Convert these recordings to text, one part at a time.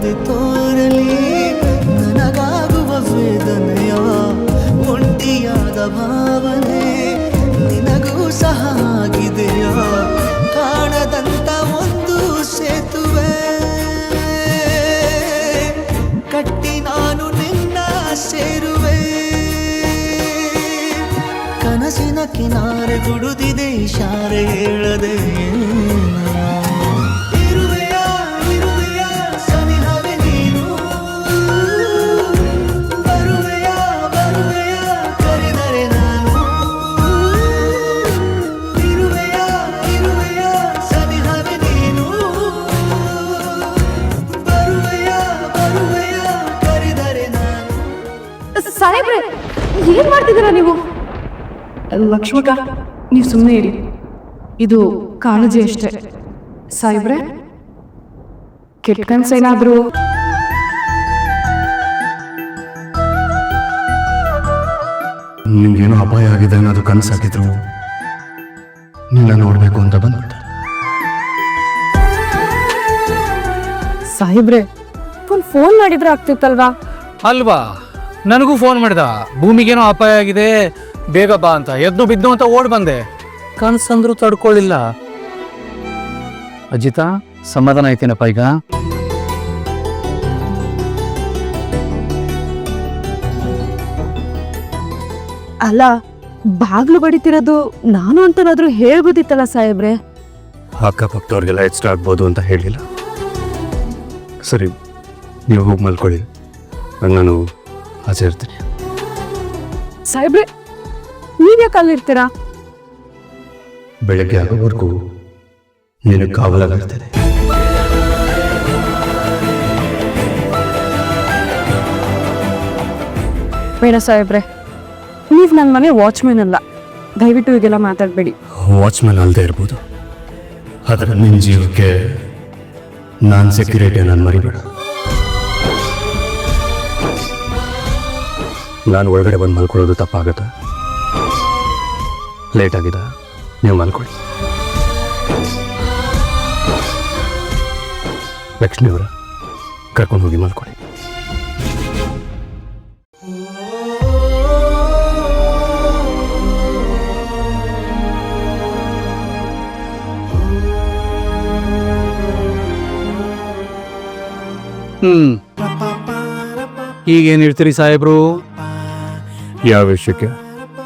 ಮುಂದೆ ತೋರಲಿ. ನನಗಾಗುವ ವೇದನೆಯ ಒಂಟಿಯಾದ ಭಾವನೆ ನಿನಗೂ ಸಹ ಆಗಿದೆಯ? ಕಾಣದಂತ ಒಂದು ಸೇತುವೆ. ಕಟ್ಟಿ ನಾನು ನಿನ್ನ ಸೇರುವೆ. ಕನಸಿನ ಕಿನಾರೆ ಗುಡುದಿದೆ ಇಶಾರೆ ಹೇಳದೆ. ಸಾಹೇಬ್ರೆ ಏನ್ ಮಾಡ್ತಿದ್ದೀರಾ ನೀವು? ಲಕ್ಷ್ಮಕ ನೀವು ಸುಮ್ಮನೆ ಇರಿ. ಇದು ಕಾಳಜಿ ಅಷ್ಟೇ. ಸಾಹೇಬ್ರೆ ಕೆಟ್ಟ ಕನ್ಸೇನಾದ್ರೂ ನಿಮ್ಗೇನೋ ಅಪಾಯ ಆಗಿದೆ ಅನ್ನೋದು ಕನಸಾಗಿದ್ರು ನಿನ್ನ ನೋಡ್ಬೇಕು ಅಂತ ಬಂದ್ಬಿಟ್ಟೆ. ಸಾಹೇಬ್ರೆ ಫುಲ್ ಫೋನ್ ಮಾಡಿದ್ರೆ ಆಗ್ತಿತ್ತಲ್ವಾ? ಅಲ್ವಾ? ನನಗೂ ಫೋನ್ ಮಾಡಿದ. ಭೂಮಿಗೇನೋ ಅಪಾಯ ಆಗಿದೆ ಬೇಗ ಬಾ ಅಂತ. ಎದ್ದು ಬಿದ್ದು ಅಂತ ಓಡ್ ಬಂದೆ. ಕನ್ಸಂದ್ರು ತಡ್ಕೊಳ್ಳಿಲ್ಲ ಅಜಿತಾ ಸಮಾಧಾನ ಐತೇನಪ್ಪ ಈಗ? ಅಲ್ಲ ಬಾಗ್ಲು ಬಡಿತಿರೋದು ನಾನು ಅಂತನಾದ್ರೂ ಹೇಳ್ಬೋದಿತ್ತಲ್ಲ ಸಾಹೇಬ್ರೆ? ಅಕ್ಕಪಕ್ಕದವ್ರಿಗೆಲ್ಲ ಎಕ್ಸ್ಟ್ರಾ ಆಗ್ಬೋದು ಅಂತ ಹೇಳಿಲ್ಲ. ಸರಿ ನೀವು ಹೋಗಿ ಮಲ್ಕೊಳ್ಳಿ. ನಾನು ಆಚೆ ಇರ್ತೀನಿ ಸಾಹೇಬ್ರೆ ನೀವ್ಯಾಕೆ ಅಲ್ಲಿರ್ತೀರಾ ಬೆಳಗ್ಗೆ ಆಗೋವರೆಗೂ ನೀನು ಕಾವಲಾಗಿರ್ತೇನೆ. ಬೇಡ ಸಾಹೇಬ್ರೆ ನೀವು ನನ್ನ ಮನೆ ವಾಚ್ಮ್ಯಾನ್ ಅಲ್ಲ. ದಯವಿಟ್ಟು ಈಗೆಲ್ಲ ಮಾತಾಡಬೇಡಿ. ವಾಚ್ಮ್ಯಾನ್ ಅಲ್ಲದೆ ಇರ್ಬೋದು. ಆದರೆ ನಿನ್ನ ಜೀವಕ್ಕೆ ನಾನು ಸೆಕ್ಯೂರಿಟಿ ನಾನು ಮರಿಬೇಡ. ನಾನು ಒಳಗಡೆ ಬಂದು ಮಲ್ಕೊಳ್ಳೋದು ತಪ್ಪಾಗತ್ತ? ಲೇಟ್ ಆಗಿದೆ? ನೀವು ಮಲ್ಕೊಳ್ಳಿ. ಲಕ್ಷ್ಮಿ ಅವರ, ಕರ್ಕೊಂಡು ಹೋಗಿ ಮಲ್ಕೊಳ್ಳಿ. ಹ್ಮ್. ಏನು ಹೇಳ್ತೀರಿ ಸಾಹೇಬ್ರು? ಯಾವ ವಿಷಯಕ್ಕೆ?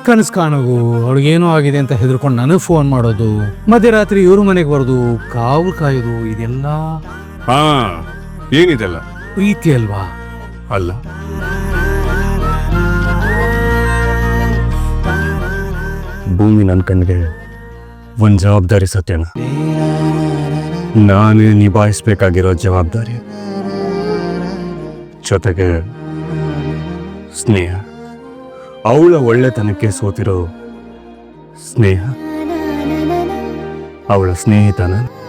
ಕನಸು ಕಾಣೋದು ಅವಳಿಗೇನೋ ಆಗಿದೆ ಅಂತ ಹೆದರ್ಕೊಂಡು ನನಗೆ ಫೋನ್ ಮಾಡೋದು ಮಧ್ಯರಾತ್ರಿ ಇವ್ರ ಮನೆಗೆ ಬರೋದು ಕಾವು ಕಾಯೋದು ಇದೆಲ್ಲ ಹಾ ಏನಿದೆಲ್ಲ? ಪ್ರೀತಿ ಅಲ್ವಾ? ಅಲ್ಲ. ಭೂಮಿ ನನ್ನ ಕಣ್ಣಿಗೆ ಒಂದು ಜವಾಬ್ದಾರಿ ಸತ್ಯನ ನಾನೇ ನಿಭಾಯಿಸ್ಬೇಕಾಗಿರೋ ಜವಾಬ್ದಾರಿ. ಜೊತೆಗೆ ಸ್ನೇಹ. ಅವಳ ಒಳ್ಳೆತನಕ್ಕೆ ಸೋತಿರೋ ಸ್ನೇಹ. ಅವಳ ಸ್ನೇಹಿತ ನಾನು